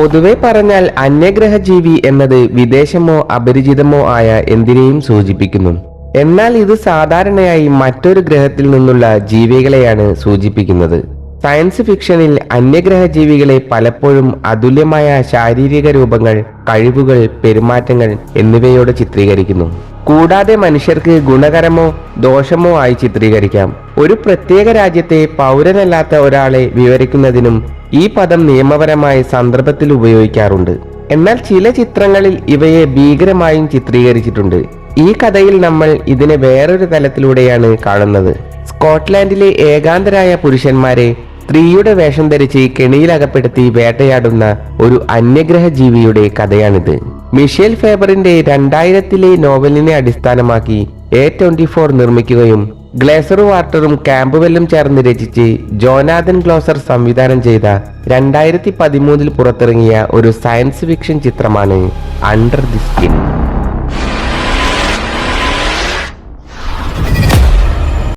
പൊതുവെ പറഞ്ഞാൽ അന്യഗ്രഹ ജീവി എന്നത് വിദേശമോ അപരിചിതമോ ആയ എന്തിനേയും സൂചിപ്പിക്കുന്നു. എന്നാൽ ഇത് സാധാരണയായി മറ്റൊരു ഗ്രഹത്തിൽ നിന്നുള്ള ജീവികളെയാണ് സൂചിപ്പിക്കുന്നത്. സയൻസ് ഫിക്ഷനിൽ അന്യഗ്രഹ ജീവികളെ പലപ്പോഴും അതുല്യമായ ശാരീരിക രൂപങ്ങൾ കഴിവുകൾ പെരുമാറ്റങ്ങൾ എന്നിവയോട് ചിത്രീകരിക്കുന്നു. കൂടാതെ മനുഷ്യർക്ക് ഗുണകരമോ ദോഷമോ ആയി ചിത്രീകരിക്കാം. ഒരു പ്രത്യേക രാജ്യത്തെ പൗരനല്ലാത്ത ഒരാളെ വിവരിക്കുന്നതിനും ഈ പദം നിയമപരമായ സന്ദർഭത്തിൽ ഉപയോഗിക്കാറുണ്ട്. എന്നാൽ ചില ചിത്രങ്ങളിൽ ഇവയെ ഭീകരമായും ചിത്രീകരിച്ചിട്ടുണ്ട്. ഈ കഥയിൽ നമ്മൾ ഇതിനെ വേറൊരു തലത്തിലൂടെയാണ് കാണുന്നത്. സ്കോട്ട്ലാൻഡിലെ ഏകാന്തരായ പുരുഷന്മാരെ സ്ത്രീയുടെ വേഷം ധരിച്ച് കെണിയിലകപ്പെടുത്തി വേട്ടയാടുന്ന ഒരു അന്യഗ്രഹ ജീവിയുടെ കഥയാണിത്. മിഷേൽ ഫേബറിന്റെ രണ്ടായിരത്തിലെ നോവലിനെ അടിസ്ഥാനമാക്കി എ ട്വന്റി ഫോർ നിർമ്മിക്കുകയും ഗ്ലേസർ വാർട്ടറും ക്യാമ്പുവെല്ലും ചേർന്ന് രചിച്ച് ജോനാഥൻ ഗ്ലോസർ സംവിധാനം ചെയ്ത രണ്ടായിരത്തി പതിമൂന്നിൽ പുറത്തിറങ്ങിയ ഒരു സയൻസ് ഫിക്ഷൻ ചിത്രമാണ് അണ്ടർ ദി സ്കിൻ